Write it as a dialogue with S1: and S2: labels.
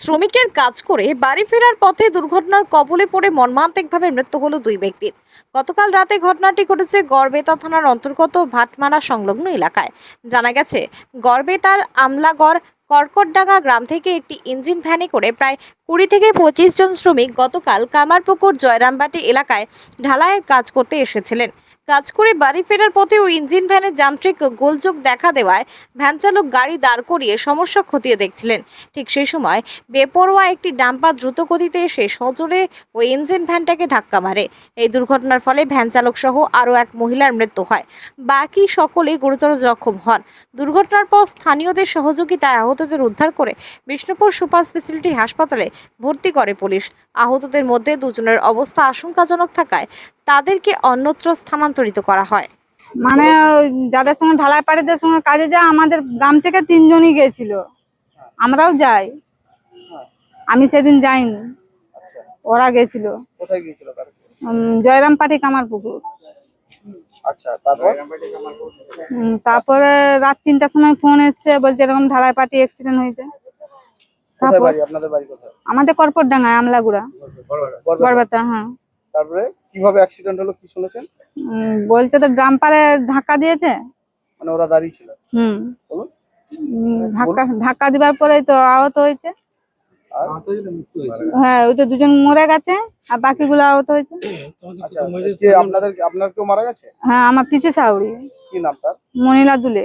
S1: শ্রমিকের কাজ করে বাড়ি ফেরার পথে দুর্ঘটনার কবলে পড়ে মর্মান্তিকভাবে মৃত্যু হলো দুই ব্যক্তির। গতকাল রাতে ঘটনাটি ঘটেছে গড়বেতা থানার অন্তর্গত ভাটমারা সংলগ্ন এলাকায়। জানা গেছে, গড়বেতার আমলাগড় কর্কটডাঙ্গা গ্রাম থেকে একটি ইঞ্জিন ভ্যানে করে প্রায় কুড়ি থেকে পঁচিশ জন শ্রমিক গতকাল কামারপুকুর জয়রামবাটি এলাকায় ঢালাইয়ের কাজ করতে এসেছিলেন। কাজ করে বাড়ি ফেরার পথে ওই ইঞ্জিন ভ্যানের যান্ত্রিক গোলযোগ দেখা দেওয়ায় ভ্যান চালক গাড়ি দাঁড় করিয়ে সমস্যা খতিয়ে দেখছিলেন। ঠিক সেই সময় বেপরোয়া একটি ডাম্পার দ্রুত গতিতে এসে সজোরে ওই ইঞ্জিন ভ্যানটাকে ধাক্কা মারে। এই দুর্ঘটনার ফলে ভ্যান চালক সহ আরও এক মহিলার মৃত্যু হয়। বাকি সকলে গুরুতর জখম হন। দুর্ঘটনার পর স্থানীয়দের সহযোগিতায় আহতদের উদ্ধার করে বিষ্ণুপুর সুপার স্পেশালিটি হাসপাতালে ভর্তি করে পুলিশ। আহতদের মধ্যে দুজনের অবস্থা আশঙ্কাজনক থাকায় তাদেরকে অন্যত্র স্থানান্তরিত করা হয়।
S2: মানে ওই যাদের সঙ্গে ঢালাই পাড়িদের সঙ্গে কাজে যায় আমাদের গ্রাম থেকে তিনজনই গেছিল। আমরাও যাই। আমি সেদিন যাইনি। ওরা গেছিল। জয়রাম পাঠি কামার পুকুর।
S3: আচ্ছা তারপরে?
S2: রাত তিনটার সময় ফোন এসছে বলছে এরকম ঢালাই পাটি অ্যাক্সিডেন্ট হয়েছে।
S3: কোথায় বাড়ি? আপনাদের বাড়ি কোথায়?
S2: আমাদের আমলাগুড়া।
S3: বরবেতা।
S2: হ্যাঁ।
S3: তারপরে কীভাবে অ্যাক্সিডেন্ট হলো কি শুনেছেন?
S2: উম, বলছে তো ড্রাম পারে ধাক্কা দিয়েছে।
S3: মানে ওরা দাঁড়িয়ে ছিল।
S2: হুম।
S3: বলুন।
S2: ধাক্কা ধাক্কা দিবার পরেই তো আহত হয়েছে। হ্যাঁ ওই তো দুজন মরে গেছে আর বাকিগুলো আহত হয়েছে।
S3: আচ্ছা আপনাদের আপনার কেউ মারা গেছে?
S2: হ্যাঁ আমার পিসি সাউরি।
S3: কি নাম তার?
S2: মনিলা দুলে।